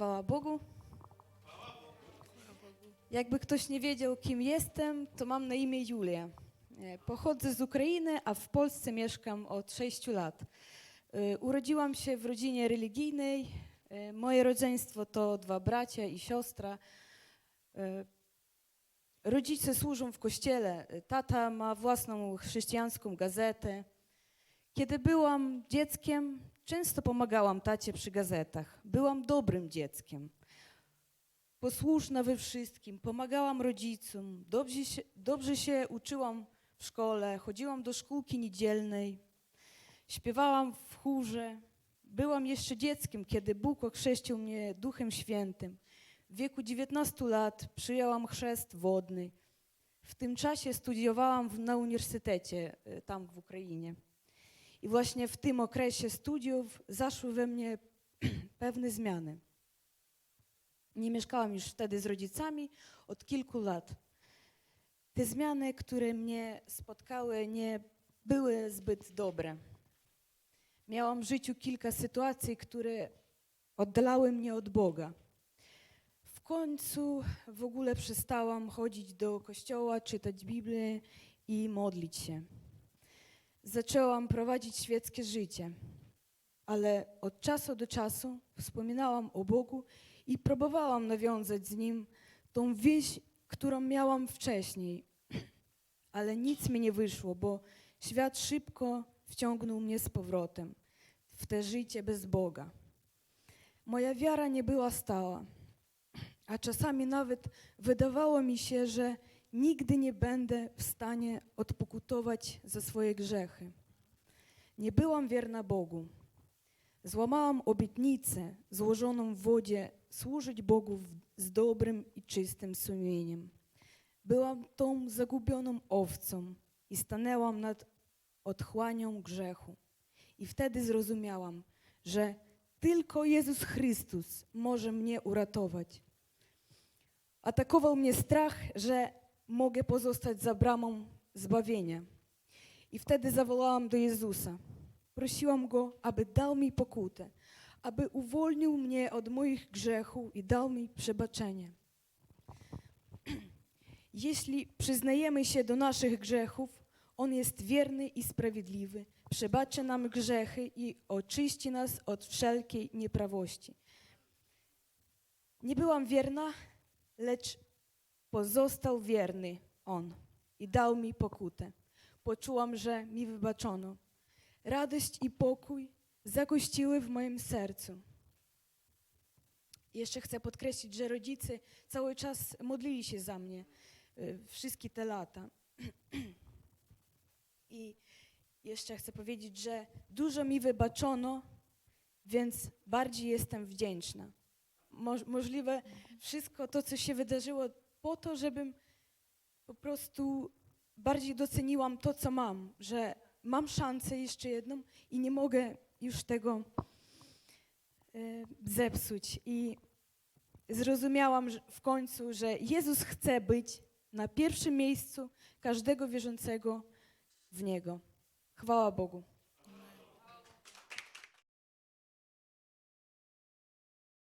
Chwała Bogu. Jakby ktoś nie wiedział, kim jestem, to mam na imię Julia. E, Pochodzę z Ukrainy, a w Polsce mieszkam od 6 lat. E, Urodziłam się w rodzinie religijnej. E, Moje rodzeństwo to dwa bracia i siostra. Rodzice służą w kościele. Tata ma własną chrześcijańską gazetę. Kiedy byłam dzieckiem, często pomagałam tacie przy gazetach. Byłam dobrym dzieckiem. Posłuszna we wszystkim, pomagałam rodzicom, dobrze się, dobrze się uczyłam w szkole, chodziłam do szkółki niedzielnej, śpiewałam w chórze. Byłam jeszcze dzieckiem, kiedy Bóg ochrzcił mnie Duchem Świętym. W wieku 19 lat przyjęłam chrzest wodny. W tym czasie studiowałam na uniwersytecie y, tam w Ukrainie. I właśnie w tym okresie studiów zaszły we mnie pewne zmiany. Nie mieszkałam już wtedy z rodzicami od kilku lat. Te zmiany, które mnie spotkały, nie były zbyt dobre. Miałam w życiu kilka sytuacji, które oddalały mnie od Boga. W końcu w ogóle przestałam chodzić do kościoła, czytać Biblię i modlić się zaczęłam prowadzić świeckie życie, ale od czasu do czasu wspominałam o Bogu i próbowałam nawiązać z Nim tą więź, którą miałam wcześniej. Ale nic mi nie wyszło, bo świat szybko wciągnął mnie z powrotem w te życie bez Boga. Moja wiara nie była stała, a czasami nawet wydawało mi się, że nigdy nie będę w stanie odpokutować za swoje grzechy. Nie byłam wierna Bogu. Złamałam obietnicę złożoną w wodzie służyć Bogu z dobrym i czystym sumieniem. Byłam tą zagubioną owcą i stanęłam nad otchłanią grzechu. I wtedy zrozumiałam, że tylko Jezus Chrystus może mnie uratować. Atakował mnie strach, że mogę pozostać za bramą zbawienia. I wtedy zawołałam do Jezusa. Prosiłam Go, aby dał mi pokutę, aby uwolnił mnie od moich grzechów i dał mi przebaczenie. Jeśli przyznajemy się do naszych grzechów, On jest wierny i sprawiedliwy, przebaczy nam grzechy i oczyści nas od wszelkiej nieprawości. Nie byłam wierna, lecz pozostał wierny On i dał mi pokutę. Poczułam, że mi wybaczono. Radość i pokój zagościły w moim sercu. Jeszcze chcę podkreślić, że rodzice cały czas modlili się za mnie y, wszystkie te lata. I jeszcze chcę powiedzieć, że dużo mi wybaczono, więc bardziej jestem wdzięczna. Moż, możliwe wszystko to, co się wydarzyło, po to, żebym po prostu bardziej doceniłam to, co mam, że mam szansę jeszcze jedną i nie mogę już tego e, zepsuć. I zrozumiałam w końcu, że Jezus chce być na pierwszym miejscu każdego wierzącego w Niego. Chwała Bogu.